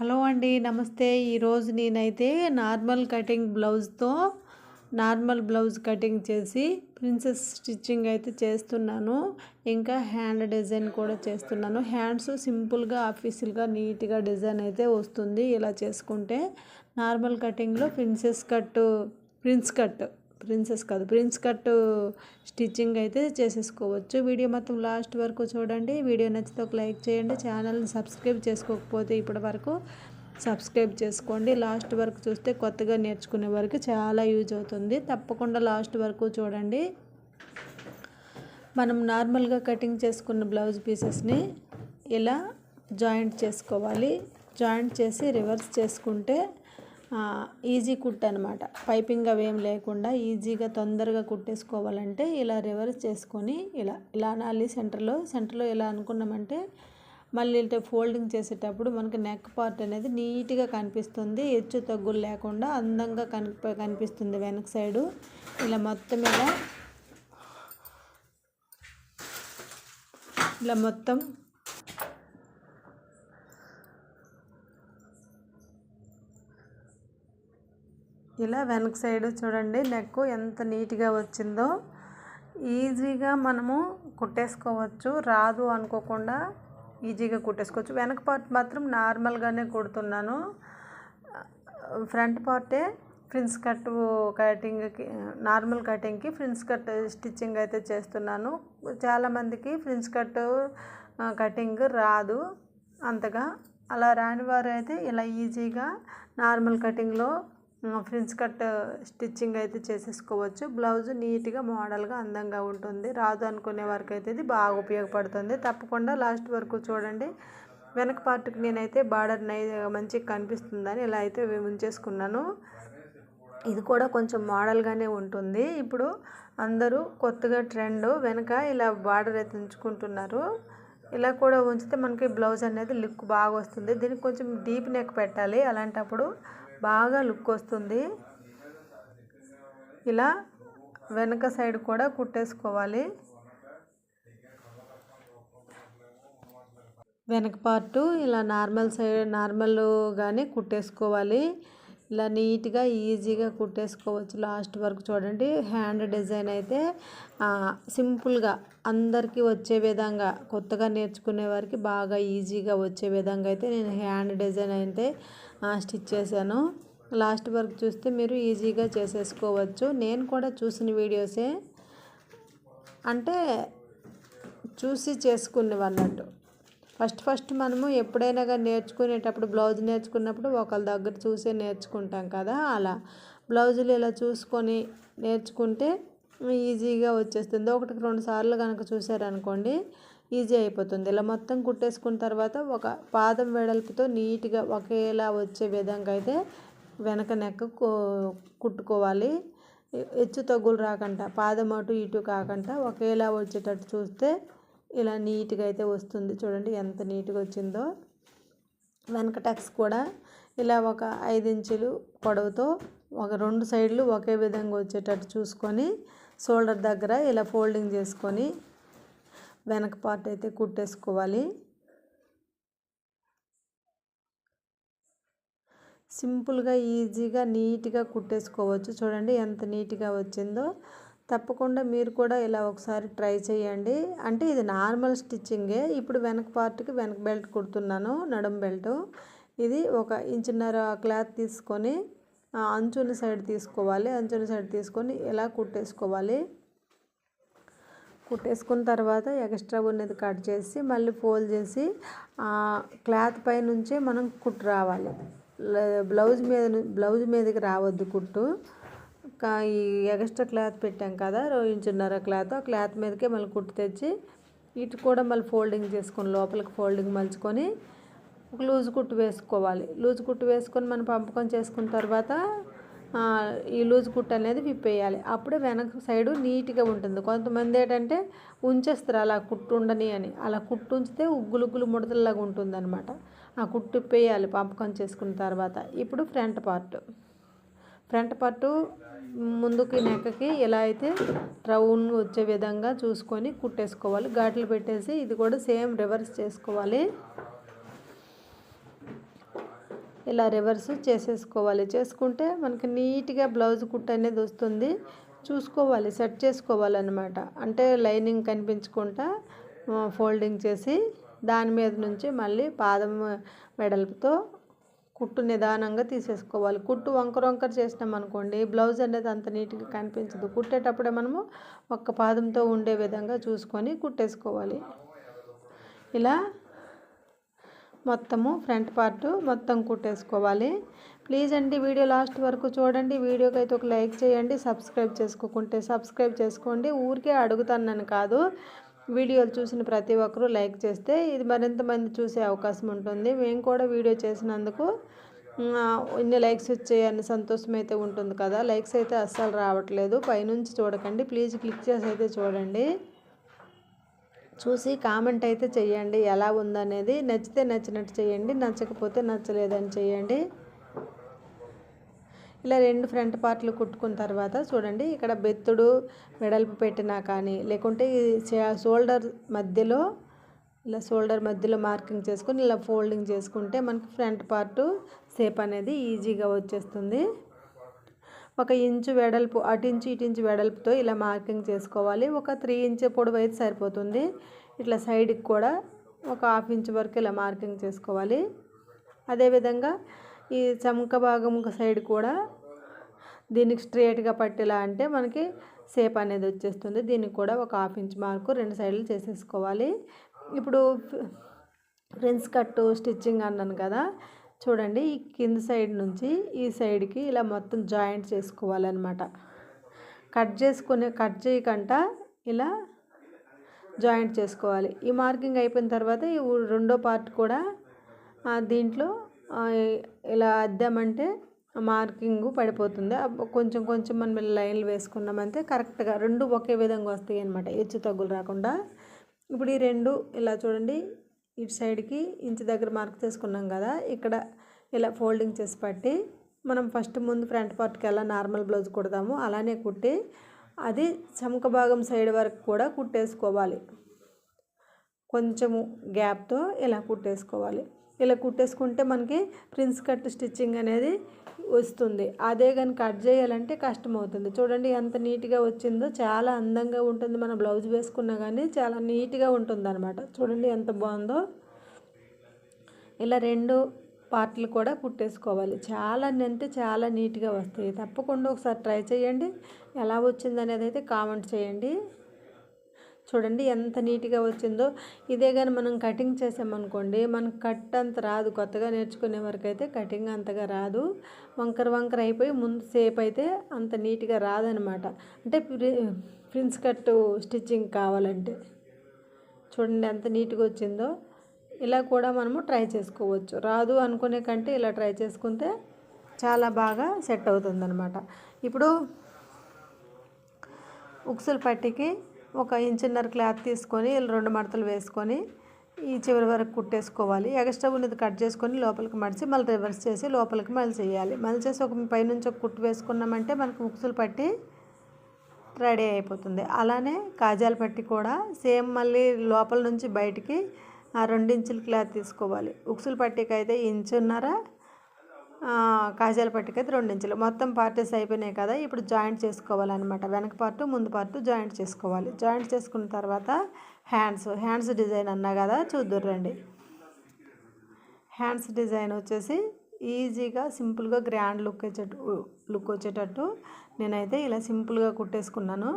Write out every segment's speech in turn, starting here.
Hello అండి నమస్తే. ఈరోజు నేనైతే నార్మల్ కటింగ్ బ్లౌజ్తో నార్మల్ బ్లౌజ్ కటింగ్ చేసి ప్రిన్సెస్ స్టిచ్చింగ్ అయితే చేస్తున్నాను. ఇంకా హ్యాండ్ డిజైన్ కూడా చేస్తున్నాను. హ్యాండ్స్ సింపుల్గా ఆఫీషియల్గా నీట్గా డిజైన్ అయితే వస్తుంది. ఇలా చేసుకుంటే normal కటింగ్లో princess cut prince cut princess కాదు. ప్రిన్స్ కట్ స్టిచ్చింగ్ అయితే చేసేసుకోవచ్చు. వీడియో మొత్తం లాస్ట్ వరకు చూడండి. వీడియో నచ్చితే ఒక లైక్ చేయండి. ఛానల్ని సబ్స్క్రైబ్ చేసుకోకపోతే ఇప్పటి వరకు సబ్స్క్రైబ్ చేసుకోండి. లాస్ట్ వరకు చూస్తే కొత్తగా నేర్చుకునే వరకు చాలా యూజ్ అవుతుంది. తప్పకుండా లాస్ట్ వరకు చూడండి. మనం నార్మల్గా కటింగ్ చేసుకున్న బ్లౌజ్ పీసెస్ని ఇలా జాయింట్ చేసుకోవాలి. జాయింట్ చేసి రివర్స్ చేసుకుంటే ఈజీ కుట్ అనమాట పైపింగ్ అవేం లేకుండా ఈజీగా తొందరగా కుట్టేసుకోవాలంటే ఇలా రివర్స్ చేసుకొని ఇలా ఇలా అనాలి సెంటర్లో సెంటర్లో ఇలా అనుకున్నామంటే మళ్ళీ ఇట్లా ఫోల్డింగ్ చేసేటప్పుడు మనకి నెక్ పార్ట్ అనేది నీట్గా కనిపిస్తుంది. హెచ్చు తగ్గులు లేకుండా అందంగా కనిపి కనిపిస్తుంది వెనక సైడు ఇలా మొత్తం ఇలా ఇలా మొత్తం ఇలా వెనక సైడ్ చూడండి నెక్ ఎంత నీట్గా వచ్చిందో. ఈజీగా మనము కుట్టేసుకోవచ్చు. రాదు అనుకోకుండా ఈజీగా కుట్టేసుకోవచ్చు. వెనక పార్ట్ మాత్రం నార్మల్గానే కుడుతున్నాను. ఫ్రంట్ పార్టే ఫ్రిన్స్ కట్ కటింగ్కి నార్మల్ కటింగ్కి ఫ్రిన్స్ కట్ స్టిచ్చింగ్ అయితే చేస్తున్నాను. చాలామందికి ఫ్రిన్స్ కట్ కటింగ్ రాదు అంతగా. అలా రాని వారు అయితే ఇలా ఈజీగా నార్మల్ కటింగ్లో ఫ్రిన్స్ కట్ స్టిచ్చింగ్ అయితే చేసేసుకోవచ్చు. బ్లౌజ్ నీట్గా మోడల్గా అందంగా ఉంటుంది. రాదు అనుకునే వరకు అయితే ఇది బాగా ఉపయోగపడుతుంది. తప్పకుండా లాస్ట్ వరకు చూడండి. వెనక పార్ట్కి నేనైతే బార్డర్ నై మంచిగా కనిపిస్తుందని ఇలా అయితే ఉంచేసుకున్నాను. ఇది కూడా కొంచెం మోడల్గానే ఉంటుంది. ఇప్పుడు అందరూ కొత్తగా ట్రెండ్ వెనక ఇలా బార్డర్ అయితే ఉంచుకుంటున్నారు. ఇలా కూడా ఉంచితే మనకి బ్లౌజ్ అనేది లుక్ బాగా వస్తుంది. దీనికి కొంచెం డీప్ నెక్ పెట్టాలి. అలాంటప్పుడు బాగా లుక్ వస్తుంది. ఇలా వెనక సైడ్ కూడా కుట్టేసుకోవాలి. వెనక పార్టు ఇలా నార్మల్ సైడ్ నార్మల్ కానీ కుట్టేసుకోవాలి. ఇలా నీట్గా ఈజీగా కుట్టేసుకోవచ్చు. లాస్ట్ వరకు చూడండి హ్యాండ్ డిజైన్ అయితే సింపుల్గా అందరికీ వచ్చే విధంగా కొత్తగా నేర్చుకునే వారికి బాగా ఈజీగా వచ్చే విధంగా అయితే నేను హ్యాండ్ డిజైన్ అయితే స్టిచ్ చేశాను. లాస్ట్ వరకు చూస్తే మీరు ఈజీగా చేసేసుకోవచ్చు. నేను కూడా చూసిన వీడియోసే అంటే చూసి చేసుకునేవన్నట్టు. ఫస్ట్ ఫస్ట్ మనము ఎప్పుడైనా కానీ నేర్చుకునేటప్పుడు బ్లౌజ్ నేర్చుకున్నప్పుడు ఒకళ్ళ దగ్గర చూసే నేర్చుకుంటాం కదా అలా. బ్లౌజులు ఇలా చూసుకొని నేర్చుకుంటే ఈజీగా వచ్చేస్తుంది. ఒకటికి రెండు సార్లు కనుక చూసారనుకోండి ఈజీ అయిపోతుంది. ఇలా మొత్తం కుట్టేసుకున్న తర్వాత ఒక పాదం వెడల్పుతో నీట్గా ఒకేలా వచ్చే విధంగా అయితే వెనక నెక్క కుట్టుకోవాలి. హెచ్చు తగ్గులు రాకుండా పాదం అటు ఇటు కాకుండా ఒకేలా వచ్చేటట్టు చూస్తే ఇలా నీట్గా అయితే వస్తుంది. చూడండి ఎంత నీట్గా వచ్చిందో. వెనక టక్స్ కూడా ఇలా ఒక ఐదు ఇంచులు పొడవుతో ఒక రెండు సైడ్లు ఒకే విధంగా వచ్చేటట్టు చూసుకొని షోల్డర్ దగ్గర ఇలా ఫోల్డింగ్ చేసుకొని వెనక పార్ట్ అయితే కుట్టేసుకోవాలి. సింపుల్గా ఈజీగా నీట్గా కుట్టేసుకోవచ్చు. చూడండి ఎంత నీట్గా వచ్చిందో. తప్పకుండా మీరు కూడా ఇలా ఒకసారి ట్రై చేయండి. అంటే ఇది నార్మల్ స్టిచ్చింగే. ఇప్పుడు వెనక పార్ట్కి వెనక బెల్ట్ కుడుతున్నాను నడుం బెల్ట్. ఇది ఒక ఇంచున్నర క్లాత్ తీసుకొని అంచుని సైడ్ తీసుకోవాలి. అంచుని సైడ్ తీసుకొని ఇలా కుట్టేసుకోవాలి. కుట్టేసుకున్న తర్వాత ఎక్స్ట్రా ఉన్నది కట్ చేసి మళ్ళీ ఫోల్డ్ చేసి క్లాత్ పై నుంచే మనం కుట్టు రావాలి. బ్లౌజ్ మీద బ్లౌజ్ మీదకి రావద్దు కుట్టు. ఈ ఎక్స్ట్రా క్లాత్ పెట్టాం కదా రోయించున్నర క్లాత్ ఆ క్లాత్ మీదకే మళ్ళీ కుట్టు తెచ్చి ఇటు కూడా మళ్ళీ ఫోల్డింగ్ చేసుకొని లోపలికి ఫోల్డింగ్ మలుచుకొని ఒక లూజ్ కుట్టు వేసుకోవాలి. లూజ్ కుట్టు వేసుకొని మనం పంపకం చేసుకున్న తర్వాత ఈ లూజ్ కుట్టు అనేది విప్పేయాలి. అప్పుడే వెనక సైడు నీట్గా ఉంటుంది. కొంతమంది ఏంటంటే ఉంచేస్తారు అలా కుట్టు ఉండని అని. అలా కుట్టు ఉంచితే ఉగ్గులు ఉగ్గులు ముడతల్లాగా ఉంటుందన్నమాట. ఆ కుట్టు విప్పేయాలి పంపకం చేసుకున్న తర్వాత. ఇప్పుడు ఫ్రంట్ పార్ట్. ఫ్రంట్ పార్టు ముందుకి నెక్కకి ఎలా అయితే రౌండ్ వచ్చే విధంగా చూసుకొని కుట్టేసుకోవాలి. ఘాట్లు పెట్టేసి ఇది కూడా సేమ్ రివర్స్ చేసుకోవాలి. ఇలా రివర్స్ చేసేసుకోవాలి. చేసుకుంటే మనకి నీట్గా బ్లౌజ్ కుట్ అనేది వస్తుంది. చూసుకోవాలి సెట్ చేసుకోవాలన్నమాట. అంటే లైనింగ్ కనిపించకుండా ఫోల్డింగ్ చేసి దాని మీద నుంచి మళ్ళీ పాదం వెడల్పుతో కుట్టు నిదానంగా తీసేసుకోవాలి. కుట్టు వంకర వంకర చేసినాం అనుకోండి బ్లౌజ్ అనేది అంత నీట్గా కనిపించదు. కుట్టేటప్పుడే మనము ఒక్క పాదంతో ఉండే విధంగా చూసుకొని కుట్టేసుకోవాలి. ఇలా మొత్తము ఫ్రంట్ పార్ట్ మొత్తం కుట్టేసుకోవాలి. ప్లీజ్ అండి వీడియో లాస్ట్ వరకు చూడండి. వీడియోకి అయితే ఒక లైక్ చేయండి. సబ్స్క్రైబ్ చేసుకోకుంటే సబ్స్క్రైబ్ చేసుకోండి. ఊరికే అడుగుతాను కాదు. వీడియోలు చూసిన ప్రతి ఒక్కరూ లైక్ చేస్తే ఇది మరింత మంది చూసే అవకాశం ఉంటుంది. మేము కూడా వీడియో చేసినందుకు ఇన్ని లైక్స్ వచ్చాయని సంతోషం అయితే ఉంటుంది కదా. లైక్స్ అయితే అస్సలు రావట్లేదు. పైనుంచి చూడకండి. ప్లీజ్ క్లిక్ చేసి అయితే చూడండి. చూసి కామెంట్ అయితే చేయండి ఎలా ఉందనేది నచ్చితే నచ్చినట్టు చేయండి నచ్చకపోతే నచ్చలేదని చేయండి ఇలా రెండు ఫ్రంట్ పార్ట్లు కుట్టుకున్న తర్వాత చూడండి ఇక్కడ బెత్తుడు వెడల్పు పెట్టినా కానీ లేకుంటే షోల్డర్ మధ్యలో ఇలా షోల్డర్ మధ్యలో మార్కింగ్ చేసుకొని ఇలా ఫోల్డింగ్ చేసుకుంటే మనకి ఫ్రంట్ పార్ట్ షేప్ అనేది ఈజీగా వచ్చేస్తుంది. ఒక ఇంచు వెడల్పు అటు ఇంచు వెడల్పుతో ఇలా మార్కింగ్ చేసుకోవాలి. ఒక త్రీ ఇంచ్ పొడవు అయితే సరిపోతుంది. ఇట్లా సైడ్కి కూడా ఒక హాఫ్ ఇంచ్ వరకు ఇలా మార్కింగ్ చేసుకోవాలి. అదేవిధంగా ఈ చముక భాగం సైడ్ కూడా దీనికి స్ట్రేట్గా పట్టేలా అంటే మనకి సేప్ అనేది వచ్చేస్తుంది. దీనికి కూడా ఒక హాఫ్ ఇంచ్ మార్కు రెండు సైడ్లు చేసేసుకోవాలి. ఇప్పుడు ఫ్రెండ్స్ కట్టు స్టిచ్చింగ్ అన్నాను కదా చూడండి ఈ కింద సైడ్ నుంచి ఈ సైడ్కి ఇలా మొత్తం జాయింట్ చేసుకోవాలన్నమాట. కట్ చేసుకునే కట్ చేయకుండా ఇలా జాయింట్ చేసుకోవాలి. ఈ మార్కింగ్ అయిపోయిన తర్వాత ఈ రెండో పార్ట్ కూడా దీంట్లో ఇలా అద్దామంటే మార్కింగ్ పడిపోతుంది. కొంచెం కొంచెం మనం లైన్లు వేసుకున్నామంటే కరెక్ట్గా రెండు ఒకే విధంగా వస్తాయి అనమాట హెచ్చు తగ్గులు రాకుండా. ఇప్పుడు ఈ రెండు ఇలా చూడండి. ఇటు సైడ్కి ఇంచు దగ్గర మార్క్ చేసుకున్నాం కదా. ఇక్కడ ఇలా ఫోల్డింగ్ చేసి పట్టి మనం ఫస్ట్ ముందు ఫ్రంట్ పార్ట్కి ఎలా నార్మల్ బ్లౌజ్ కుడతాము. అలానే కుట్టి అది చమక భాగం సైడ్ వరకు కూడా కుట్టేసుకోవాలి. కొంచెము గ్యాప్తో ఇలా కుట్టేసుకోవాలి. ఇలా కుట్టేసుకుంటే మనకి ప్రిన్స్ కట్ స్టిచ్చింగ్ అనేది వస్తుంది. అదే కానీ కట్ చేయాలంటే కష్టం అవుతుంది చూడండి ఎంత నీట్గా వచ్చిందో చాలా అందంగా ఉంటుంది. మన బ్లౌజ్ వేసుకున్నా కానీ చాలా నీట్గా ఉంటుంది అనమాట చూడండి ఎంత బాగుందో. ఇలా రెండు పార్ట్లు కూడా కుట్టేసుకోవాలి. చాలా అంటే చాలా నీట్గా వస్తాయి. తప్పకుండా ఒకసారి ట్రై చేయండి. ఎలా వచ్చింది అనేది అయితే కామెంట్ చేయండి. చూడండి ఎంత నీట్గా వచ్చిందో. ఇదే కానీ మనం కటింగ్ చేసామనుకోండి మనకు కట్ అంత రాదు. కొత్తగా నేర్చుకునే వరకు అయితే కటింగ్ అంతగా రాదు. వంకర వంకర అయిపోయి ముందు సేపు అయితే అంత నీట్గా రాదనమాట. అంటే ప్రిన్స్ కట్ స్టిచ్చింగ్ కావాలంటే. చూడండి ఎంత నీట్గా వచ్చిందో. ఇలా కూడా మనము ట్రై చేసుకోవచ్చు. రాదు అనుకునే కంటే ఇలా ట్రై చేసుకుంటే చాలా బాగా సెట్ అవుతుందన్నమాట ఇప్పుడు ఉక్సుల పట్టికి ఒక ఇంచున్నర క్లాత్ తీసుకొని రెండు మడతలు వేసుకొని ఈ చివరి వరకు కుట్టేసుకోవాలి. ఎక్స్ట్రా ఉన్నది కట్ చేసుకొని లోపలికి మడిచి మళ్ళీ రివర్స్ చేసి లోపలికి మళ్ళీ చేయాలి. మళ్ళీ చేసి ఒక పైనుంచి ఒక కుట్టు వేసుకున్నామంటే మనకు ముక్సులు పట్టి రెడీ అయిపోతుంది. అలానే కాజాల పట్టి కూడా సేమ్ మళ్ళీ లోపల నుంచి బయటికి ఆ రెండించుల క్లాత్ తీసుకోవాలి. ఉక్సులు పట్టికైతే అయితే ఇంచున్నర కాజాల పట్టుకైతే రెండు ఇంచులు మొత్తం పార్టీస్ అయిపోయినాయి కదా ఇప్పుడు జాయింట్ చేసుకోవాలన్నమాట. వెనక పార్టు ముందు పార్టు జాయింట్ చేసుకోవాలి. జాయింట్ చేసుకున్న తర్వాత హ్యాండ్స్ హ్యాండ్స్ డిజైన్ అన్నా కదా చూద్దురండి హ్యాండ్స్ డిజైన్ వచ్చేసి ఈజీగా సింపుల్గా గ్రాండ్ లుక్ వచ్చేటట్టు లుక్ వచ్చేటట్టు నేనైతే ఇలా సింపుల్గా కుట్టేసుకున్నాను.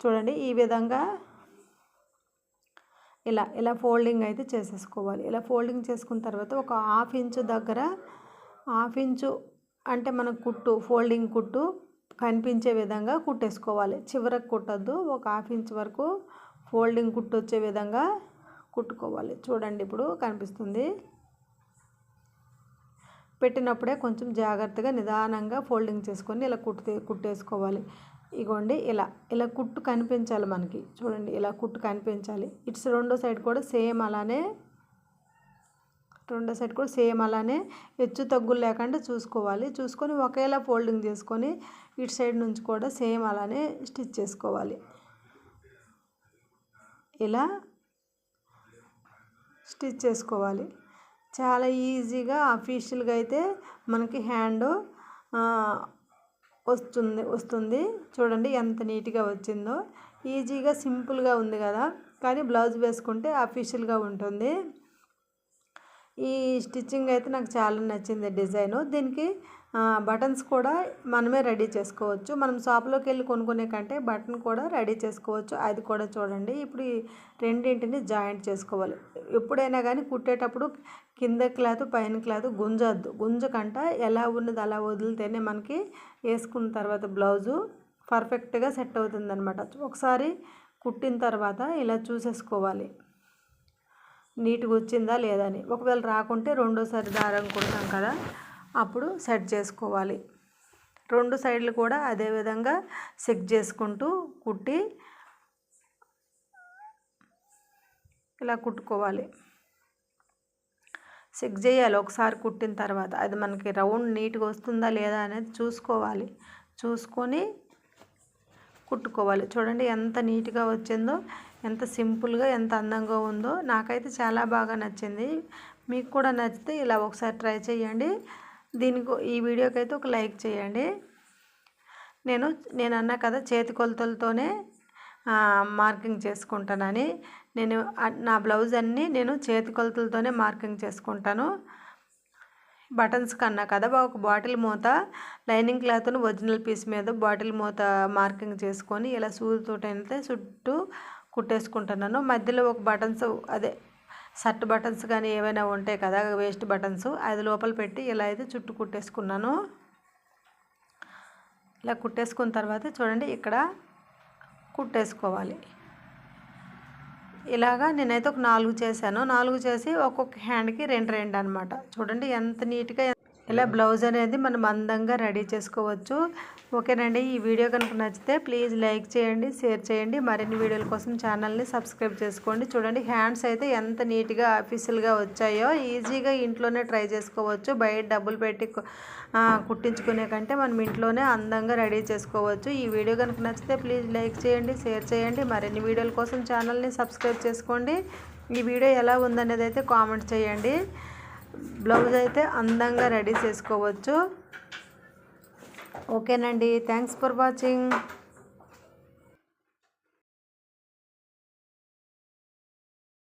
చూడండి ఈ విధంగా ఇలా ఇలా ఫోల్డింగ్ అయితే చేసేసుకోవాలి. ఇలా ఫోల్డింగ్ చేసుకున్న తర్వాత ఒక హాఫ్ ఇంచు దగ్గర హాఫ్ ఇంచు అంటే మన కుట్టు ఫోల్డింగ్ కుట్టు కనిపించే విధంగా కుట్టేసుకోవాలి. చివరకు కుట్టద్దు. ఒక హాఫ్ ఇంచ్ వరకు ఫోల్డింగ్ కుట్టు వచ్చే విధంగా కుట్టుకోవాలి. చూడండి ఇప్పుడు కనిపిస్తుంది. పెట్టినప్పుడే కొంచెం జాగ్రత్తగా నిదానంగా ఫోల్డింగ్ చేసుకొని ఇలా కుట్టు కుట్టేసుకోవాలి. ఇగోండి ఇలా ఇలా కుట్టు కనిపించాలి మనకి. చూడండి ఇలా కుట్టు కనిపించాలి. ఇట్స్ రెండో సైడ్ కూడా సేమ్ అలానే రెండో సైడ్ కూడా సేమ్ అలానే. హెచ్చు తగ్గులు లేకుండా చూసుకోవాలి. చూసుకొని ఒకేలా ఫోల్డింగ్ చేసుకొని ఇటు సైడ్ నుంచి కూడా సేమ్ అలానే స్టిచ్ చేసుకోవాలి. ఇలా స్టిచ్ చేసుకోవాలి. చాలా ఈజీగా అఫీషియల్గా అయితే మనకి హ్యాండ్ వస్తుంది వస్తుంది. చూడండి ఎంత నీట్గా వచ్చిందో. ఈజీగా సింపుల్గా ఉంది కదా. కానీ బ్లౌజ్ వేసుకుంటే అఫీషియల్గా ఉంటుంది. ఈ స్టిచ్చింగ్ అయితే నాకు చాలా నచ్చింది డిజైను. దీనికి బటన్స్ కూడా మనమే రెడీ చేసుకోవచ్చు. మనం షాప్లోకి వెళ్ళి కొనుక్కునే కంటే బటన్ కూడా రెడీ చేసుకోవచ్చు. అది కూడా చూడండి. ఇప్పుడు ఈ రెండింటిని జాయింట్ చేసుకోవాలి. ఎప్పుడైనా కానీ కుట్టేటప్పుడు కింద క్లాత్ పైన క్లాత్ గుంజద్దు. గుంజకంట ఎలా ఉన్నది అలా వదిలితేనే మనకి వేసుకున్న తర్వాత బ్లౌజు పర్ఫెక్ట్గా సెట్ అవుతుంది అనమాట ఒకసారి కుట్టిన తర్వాత ఇలా చూసేసుకోవాలి. నీట్గా వచ్చిందా లేదా అని. ఒకవేళ రాకుంటే రెండోసారి దారం కుడతాం కదా అప్పుడు సెట్ చేసుకోవాలి. రెండు సైడ్లు కూడా అదే విధంగా సెట్ చేసుకుంటూ కుట్టి ఇలా కుట్టుకోవాలి. చెక్ చేయాలి ఒకసారి కుట్టిన తర్వాత. అది మనకి రౌండ్ నీట్గా వస్తుందా లేదా అనేది చూసుకోవాలి. చూసుకొని కుట్టుకోవాలి. చూడండి ఎంత నీట్గా వచ్చిందో. ఎంత సింపుల్గా ఎంత అందంగా ఉందో నాకైతే చాలా బాగా నచ్చింది. మీకు కూడా నచ్చితే ఇలా ఒకసారి ట్రై చేయండి. దీనికి ఈ వీడియోకి అయితే ఒక లైక్ చేయండి. నేను నేను అన్నా కదా చేతి కొలతలతోనే మార్కింగ్ చేసుకుంటానని. నేను నా బ్లౌజ్ అన్నీ నేను చేతి కొలతలతోనే మార్కింగ్ చేసుకుంటాను. బటన్స్ కన్నా కదా ఒక బాటిల్ మూత లైనింగ్ క్లాత్ను ఒరిజినల్ పీస్ మీద బాటిల్ మూత మార్కింగ్ చేసుకొని ఇలా సూదితో అయితే చుట్టూ కుట్టేసుకుంటున్నాను. మధ్యలో ఒక బటన్స్ అదే షర్ట్ బటన్స్ కానీ ఏవైనా ఉంటాయి కదా వేస్ట్ బటన్స్ అది లోపల పెట్టి ఇలా అయితే చుట్టూ కుట్టేసుకున్నాను. ఇలా కుట్టేసుకున్న తర్వాత చూడండి ఇక్కడ కుట్టేసుకోవాలి. ఇలాగా నేనైతే ఒక నాలుగు చేశాను. నాలుగు చేసి ఒక్కొక్క హ్యాండ్కి రెండు రెండు అనమాట చూడండి ఎంత నీట్గా ఇలా బ్లౌజ్ అనేది మనం అందంగా రెడీ చేసుకోవచ్చు. ఓకేనండి ఈ వీడియో కనుక నచ్చితే ప్లీజ్ లైక్ చేయండి షేర్ చేయండి. మరిన్ని వీడియోల కోసం ఛానల్ని సబ్స్క్రైబ్ చేసుకోండి. చూడండి హ్యాండ్స్ అయితే ఎంత నీట్గా ఆఫీషియల్గా వచ్చాయో ఈజీగా ఇంట్లోనే ట్రై చేసుకోవచ్చు. బయట డబ్బులు పెట్టి కుట్టించుకునే కంటే మనం ఇంట్లోనే అందంగా రెడీ చేసుకోవచ్చు. ఈ వీడియో కనుక నచ్చితే ప్లీజ్ లైక్ చేయండి షేర్ చేయండి. మరిన్ని వీడియోల కోసం ఛానల్ని సబ్స్క్రైబ్ చేసుకోండి. ఈ వీడియో ఎలా ఉందనేది అయితే కామెంట్ చేయండి. బ్లౌజ్ అయితే అందంగా రెడీ చేసుకోవచ్చు. ఓకేనండి. Thanks for watching